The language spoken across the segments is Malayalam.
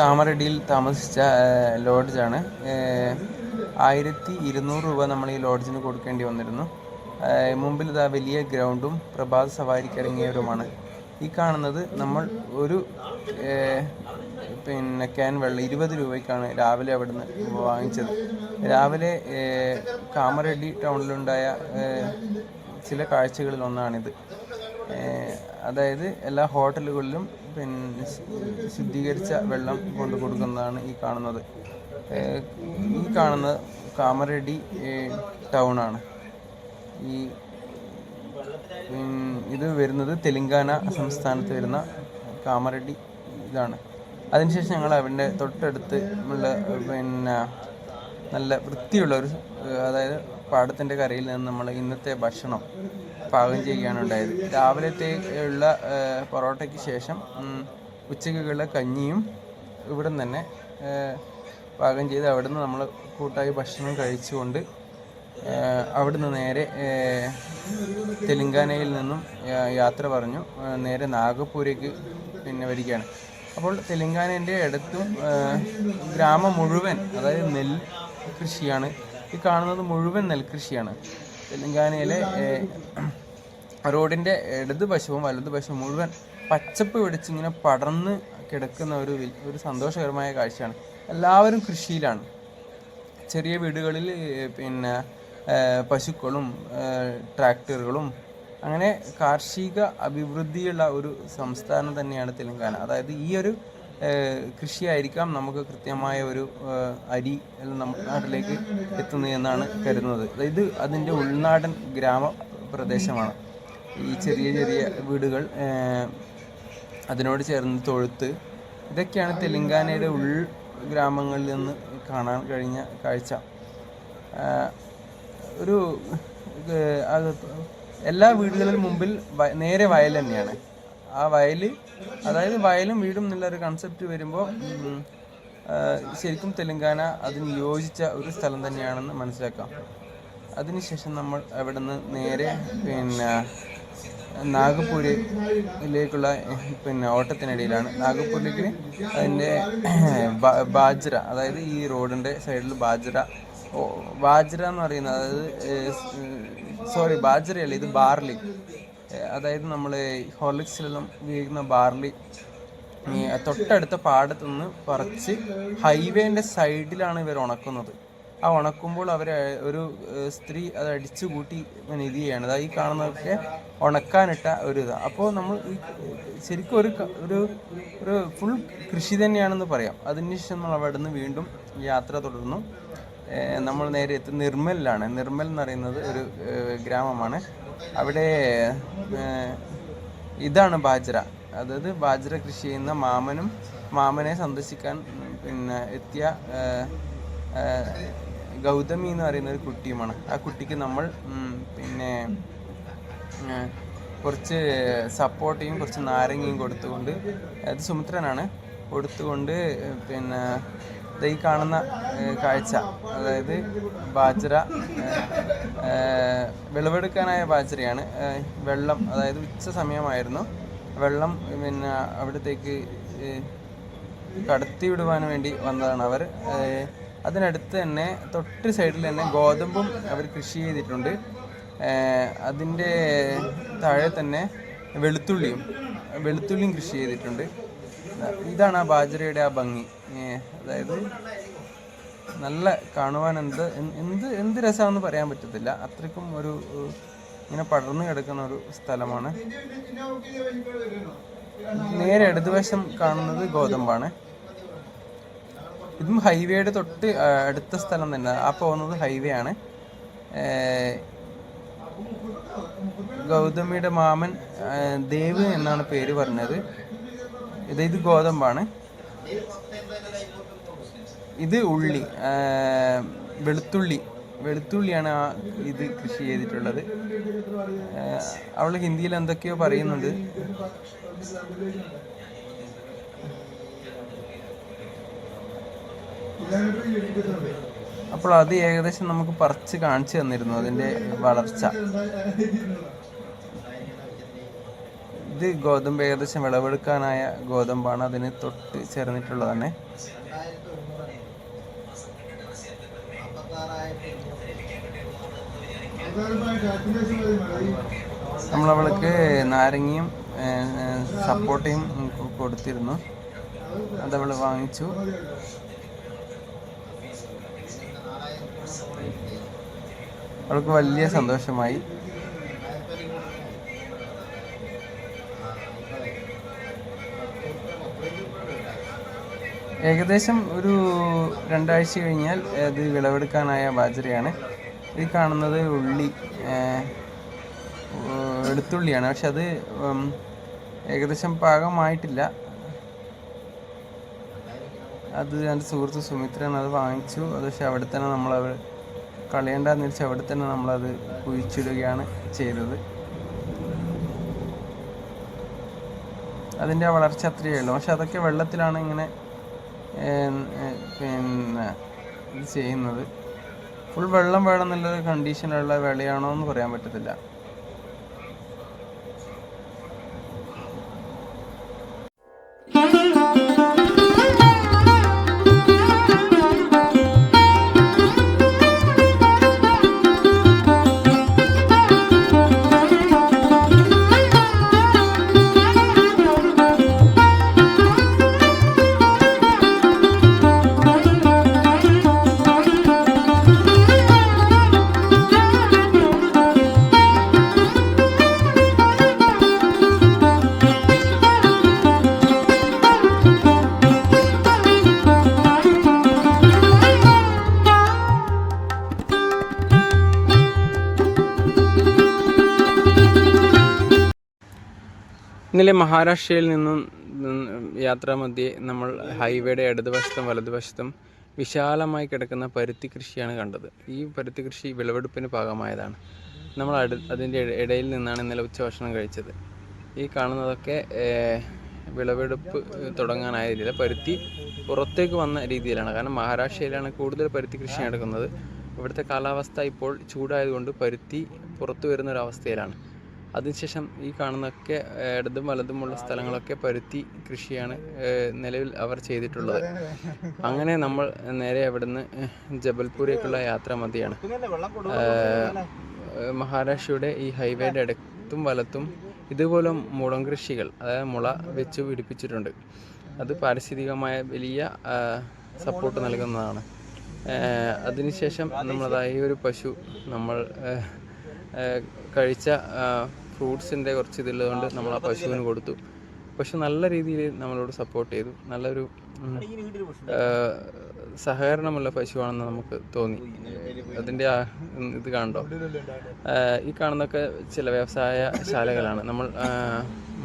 കാമറഡിയിൽ താമസിച്ച ലോഡ്ജാണ്. ആയിരത്തി ഇരുന്നൂറ് രൂപ നമ്മൾ ഈ ലോഡ്ജിന് കൊടുക്കേണ്ടി വന്നിരുന്നു. മുമ്പിൽ ഇതാ വലിയ ഗ്രൗണ്ടും പ്രഭാത സവാരിക്ക് ഇറങ്ങിയവരുമാണ് ഈ കാണുന്നത് നമ്മൾ ഒരു പിന്നെ ക്യാൻ വെള്ളം ഇരുപത് രൂപയ്ക്കാണ് രാവിലെ അവിടുന്ന് വാങ്ങിച്ചത്. രാവിലെ ഏഹ്, ടൗണിലുണ്ടായ ചില കാഴ്ചകളിൽ ഒന്നാണിത്. അതായത് എല്ലാ ഹോട്ടലുകളിലും പിന്നെ ശുദ്ധീകരിച്ച വെള്ളം കൊണ്ട് കൊടുക്കുന്നതാണ് ഈ കാണുന്നത്. ഈ കാണുന്നത് കാമരടി ടൗണാണ് ഈ ഇത് വരുന്നത് തെലങ്കാന സംസ്ഥാനത്ത് വരുന്ന കാമരടി ഇതാണ്. അതിനുശേഷം ഞങ്ങൾ അവന്റെ തൊട്ടടുത്ത് ഉള്ള പിന്നെ നല്ല വൃത്തിയുള്ള ഒരു അതായത് പാടത്തിന്റെ കരയിൽ നിന്ന് നമ്മൾ ഇന്നത്തെ ഭക്ഷണം പാകം ചെയ്യുകയാണ് ഉണ്ടായത്. രാവിലത്തെ ഉള്ള പൊറോട്ടയ്ക്ക് ശേഷം ഉച്ചയ്ക്കുള്ള കഞ്ഞിയും ഇവിടെ തന്നെ പാകം ചെയ്ത് അവിടെ നിന്ന് നമ്മൾ കൂട്ടായി ഭക്ഷണം കഴിച്ചുകൊണ്ട് അവിടുന്ന് നേരെ തെലങ്കാനയിൽ നിന്നും യാത്ര പറഞ്ഞു നേരെ നാഗപ്പൂരേക്ക് പിന്നെ വരികയാണ്. അപ്പോൾ തെലങ്കാനേന്റെ അടുത്തും ഗ്രാമം മുഴുവൻ അതായത് നെൽ കൃഷിയാണ് ഈ കാണുന്നത് മുഴുവൻ നെൽകൃഷിയാണ്. തെലങ്കാനയിലെ റോഡിന്റെ ഇടതുവശവും വലതുവശവും മുഴുവൻ പച്ചപ്പ് പിടിച്ചിങ്ങനെ പടർന്ന് കിടക്കുന്ന ഒരു ഒരു സന്തോഷകരമായ കാഴ്ചയാണ്. എല്ലാവരും കൃഷിയിലാണ്. ചെറിയ വീടുകളിൽ പിന്നെ പശുക്കളും ട്രാക്ടറുകളും അങ്ങനെ കാർഷിക അഭിവൃദ്ധിയുള്ള ഒരു സംസ്ഥാനം തന്നെയാണ് തെലങ്കാന. അതായത് ഈ ഒരു കൃഷിയായിരിക്കാം നമുക്ക് കൃത്യമായ ഒരു അരി നമ്മുടെ നാട്ടിലേക്ക് എത്തുന്നത് എന്നാണ് കരുതുന്നത്. ഇത് അതിന്റെ ഉൾനാടൻ ഗ്രാമ പ്രദേശമാണ് ഈ ചെറിയ ചെറിയ വീടുകൾ അതിനോട് ചേർന്ന് തൊഴുത്ത് ഇതൊക്കെയാണ് തെലങ്കാനയുടെ ഉൾ ഗ്രാമങ്ങളിൽ നിന്ന് കാണാൻ കഴിഞ്ഞ കാഴ്ച. ഒരു എല്ലാ വീടുകളിലും മുമ്പിൽ നേരെ വയൽ തന്നെയാണ്. ആ വയൽ അതായത് വയലും വീടും എന്നുള്ള ഒരു കൺസെപ്റ്റ് വരുമ്പോൾ ശരിക്കും തെലങ്കാന അതിന് യോജിച്ച ഒരു സ്ഥലം തന്നെയാണെന്ന് മനസ്സിലാക്കാം. അതിനുശേഷം നമ്മൾ അവിടെ നിന്ന് നേരെ പിന്നെ നാഗപ്പൂരിലേക്കുള്ള പിന്നെ ഓട്ടത്തിനിടയിലാണ്. നാഗപ്പൂരിലേക്ക് അതിന്റെ ബാജ്ര അതായത് ഈ റോഡിന്റെ സൈഡിൽ ബാജ്ര. ബാജ്ര എന്ന് പറയുന്നത് അതായത് സോറി ബാജ്രയല്ല ഇത് ബാർലി. അതായത് നമ്മൾ ഹോർലിക്സിലെല്ലാം ഉപയോഗിക്കുന്ന ബാർലി തൊട്ടടുത്ത പാടത്ത് നിന്ന് പറിച്ച് ഹൈവേന്റെ സൈഡിലാണ് ഇവർ ഉണക്കുന്നത്. ആ ഉണക്കുമ്പോൾ അവർ ഒരു സ്ത്രീ അത് അടിച്ചു കൂട്ടി ഇത് ചെയ്യണത് ഈ കാണുന്നതൊക്കെ ഉണക്കാനിട്ട ഒരു ഇതാണ് അപ്പോൾ നമ്മൾ ശരിക്കും ഒരു ഒരു ഒരു ഫുൾ കൃഷി തന്നെയാണെന്ന് പറയാം. അതിനുശേഷം നമ്മൾ അവിടെ നിന്ന് വീണ്ടും യാത്ര തുടർന്നു നമ്മൾ നേരെ എത്തി. നിർമ്മലിലാണ്. നിർമ്മൽ എന്ന് പറയുന്നത് ഒരു ഗ്രാമമാണ്. അവിടെ ഇതാണ് ബാജ്ര. അതായത് ബാജ്ര കൃഷി ചെയ്യുന്ന മാമനും മാമനെ സന്ദർശിക്കാൻ പിന്നെ എത്തിയ ഗൗതമി എന്ന് പറയുന്ന ഒരു കുട്ടിയുമാണ്. ആ കുട്ടിക്ക് നമ്മൾ പിന്നെ കുറച്ച് സപ്പോർട്ടിയും കുറച്ച് നാരങ്ങയും കൊടുത്തുകൊണ്ട് അത് സുമിത്രനാണ് കൊടുത്തുകൊണ്ട് പിന്നെ ഈ കാണുന്ന കാഴ്ച. അതായത് ബാജ്ര വിളവെടുക്കാനായ പാച്ചറിയാണ് വെള്ളം അതായത് ഉച്ച സമയമായിരുന്നു. വെള്ളം പിന്നെ അവിടത്തേക്ക് ഏഹ്, കടത്തി വിടുവാൻ വേണ്ടി വന്നതാണ് അവർ. അതിനടുത്ത് തന്നെ തൊട്ട് സൈഡിൽ തന്നെ ഗോതമ്പും അവർ കൃഷി ചെയ്തിട്ടുണ്ട്. അതിന്റെ താഴെ തന്നെ വെളുത്തുള്ളിയും വെളുത്തുള്ളിയും കൃഷി ചെയ്തിട്ടുണ്ട്. ഇതാണ് ആ ബാജറയുടെ ആ ഭംഗി. അതായത് നല്ല കാണുവാൻ എന്ത് എന്ത് എന്ത് രസമാണെന്ന് പറയാൻ പറ്റത്തില്ല. അത്രയ്ക്കും ഒരു ഇങ്ങനെ പടർന്നു കിടക്കുന്ന ഒരു സ്ഥലമാണ്. നേരെ ഇടതുവശം കാണുന്നത് ഗോതമ്പാണ്. ഇതും ഹൈവേയുടെ തൊട്ട് അടുത്ത സ്ഥലം തന്നെ. ആ പോകുന്നത് ഹൈവേ ആണ്. ഗൗതമിയുടെ മാമൻ ദേവ് എന്നാണ് പേര് പറഞ്ഞത്. ഇത് ഇത് ഗോതമ്പാണ്. ഇത് ഉള്ളി വെളുത്തുള്ളി. വെളുത്തുള്ളിയാണ് ആ ഇത് കൃഷി ചെയ്തിട്ടുള്ളത്. അവൾ ഹിന്ദിയിൽ എന്തൊക്കെയോ പറയുന്നുണ്ട്. അപ്പോൾ അത് ഏകദേശം നമുക്ക് പറിച്ച് കാണിച്ചു തന്നിരുന്നു അതിന്റെ വളർച്ച. ഇത് ഗോതമ്പ് ഏകദേശം വിളവെടുക്കാനായ ഗോതമ്പാണ് അതിന് തൊട്ട് ചേർന്നിട്ടുള്ളതാണ് നമ്മളവൾക്ക് നാരങ്ങയും സപ്പോർട്ടയും കൊടുത്തിരുന്നു. അതവൾ വാങ്ങിച്ചു. അവൾക്ക് വലിയ സന്തോഷമായി. ഏകദേശം ഒരു രണ്ടാഴ്ച കഴിഞ്ഞാൽ അത് വിളവെടുക്കാനായ ബാജരയാണ്. ഈ കാണുന്നത് ഉള്ളി എടുത്തുള്ളിയാണ്. പക്ഷെ അത് ഏകദേശം പാകമായിട്ടില്ല. അത് എന്റെ സുഹൃത്ത് സുമിത്രയാണ് അത് വാങ്ങിച്ചു. അത് പക്ഷെ അവിടെ തന്നെ നമ്മളത് കളയണ്ടെന്ന് വെച്ചാൽ അവിടെ തന്നെ നമ്മളത് കുഴിച്ചിടുകയാണ് ചെയ്തത്. അതിന്റെ വളർച്ച അത്രയേ ഉള്ളൂ. പക്ഷെ അതൊക്കെ വെള്ളത്തിലാണ് ഇങ്ങനെ പിന്നെ ചെയ്യുന്നത്. ഫുൾ വെള്ളം വേണം എന്നുള്ളൊരു കണ്ടീഷനുള്ള വിളയാണോ എന്ന് പറയാൻ പറ്റത്തില്ല. ഇന്നലെ മഹാരാഷ്ട്രയിൽ നിന്നും യാത്രാമധ്യേ നമ്മൾ ഹൈവേയുടെ ഇടതുവശത്തും വലതുവശത്തും വിശാലമായി കിടക്കുന്ന പരുത്തി കൃഷിയാണ് കണ്ടത്. ഈ പരുത്തി കൃഷി വിളവെടുപ്പിന് ഭാഗമായതാണ് നമ്മൾ അതിന്റെ ഇടയിൽ നിന്നാണ് ഇന്നലെ ഉച്ചഭക്ഷണം കഴിച്ചത്. ഈ കാണുന്നതൊക്കെ വിളവെടുപ്പ് തുടങ്ങാനായ രീതിയിൽ പരുത്തി പുറത്തേക്ക് വന്ന രീതിയിലാണ്. കാരണം മഹാരാഷ്ട്രയിലാണ് കൂടുതൽ പരുത്തി കൃഷി നടക്കുന്നത്. ഇവിടുത്തെ കാലാവസ്ഥ ഇപ്പോൾ ചൂടായതുകൊണ്ട് പരുത്തി പുറത്തു വരുന്ന ഒരു അവസ്ഥയിലാണ്. അതിനുശേഷം ഈ കാണുന്നൊക്കെ ഇടതും വലതുമുള്ള സ്ഥലങ്ങളൊക്കെ പരുത്തി കൃഷിയാണ് നിലവിൽ അവർ ചെയ്തിട്ടുള്ളത്. അങ്ങനെ നമ്മൾ നേരെ അവിടുന്ന് ജബൽപൂരേക്കുള്ള യാത്ര മതിയാണ്. മഹാരാഷ്ട്രയുടെ ഈ ഹൈവേയുടെ ഇടത്തും വലത്തും ഇതുപോലെ മുളം കൃഷികൾ അതായത് മുള വെച്ച് പിടിപ്പിച്ചിട്ടുണ്ട്. അത് പാരിസ്ഥിതികമായ വലിയ സപ്പോർട്ട് നൽകുന്നതാണ്. അതിനുശേഷം നമ്മളതായ ഒരു പശു നമ്മൾ കഴിച്ച ഫ്രൂട്ട്സിന്റെ കുറച്ച് ഇതുള്ളതുകൊണ്ട് നമ്മൾ ആ പശുവിന് കൊടുത്തു. പശു നല്ല രീതിയിൽ നമ്മളോട് സപ്പോർട്ട് ചെയ്തു. നല്ലൊരു സഹകരണമുള്ള പശുവാണെന്ന് നമുക്ക് തോന്നി. അതിന്റെ ഇത് കണ്ടോ? ഈ കാണുന്നൊക്കെ ചില വ്യവസായ ശാലകളാണ്. നമ്മൾ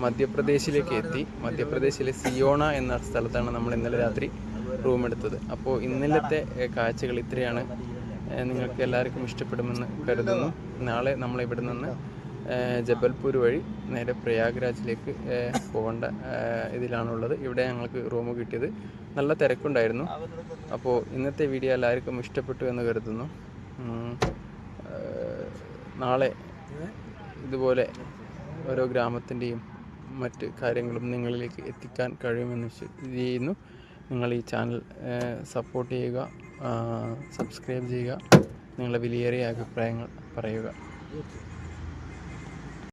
മധ്യപ്രദേശിലേക്ക് എത്തി. മധ്യപ്രദേശിലെ സിയോണ എന്ന സ്ഥലത്താണ് നമ്മൾ ഇന്നലെ രാത്രി റൂം എടുത്തത്. അപ്പോൾ ഇന്നലത്തെ കാഴ്ചകൾ ഇത്രയാണ്. നിങ്ങൾക്ക് എല്ലാവർക്കും ഇഷ്ടപ്പെടുമെന്ന് കരുതുന്നു. നാളെ നമ്മൾ ഇവിടെ നിന്ന് ജബൽപൂർ വഴി നേരെ പ്രയാഗ്രാജിലേക്ക് പോകേണ്ട ഇതിലാണുള്ളത്. ഇവിടെ ഞങ്ങൾക്ക് റൂം കിട്ടിയത്. നല്ല തിരക്കുണ്ടായിരുന്നു. അപ്പോൾ ഇന്നത്തെ വീഡിയോ എല്ലാവർക്കും ഇഷ്ടപ്പെട്ടു എന്ന് കരുതുന്നു. നാളെ ഇതുപോലെ ഓരോ ഗ്രാമത്തിന്റെയും മറ്റ് കാര്യങ്ങളും നിങ്ങളിലേക്ക് എത്തിക്കാൻ കഴിയുമെന്ന് ചെയ്യുന്നു നിങ്ങൾ ഈ ചാനൽ സപ്പോർട്ട് ചെയ്യുക സബ്സ്ക്രൈബ് ചെയ്യുക. നിങ്ങളുടെ വിലയേറിയ അഭിപ്രായങ്ങൾ പറയുക.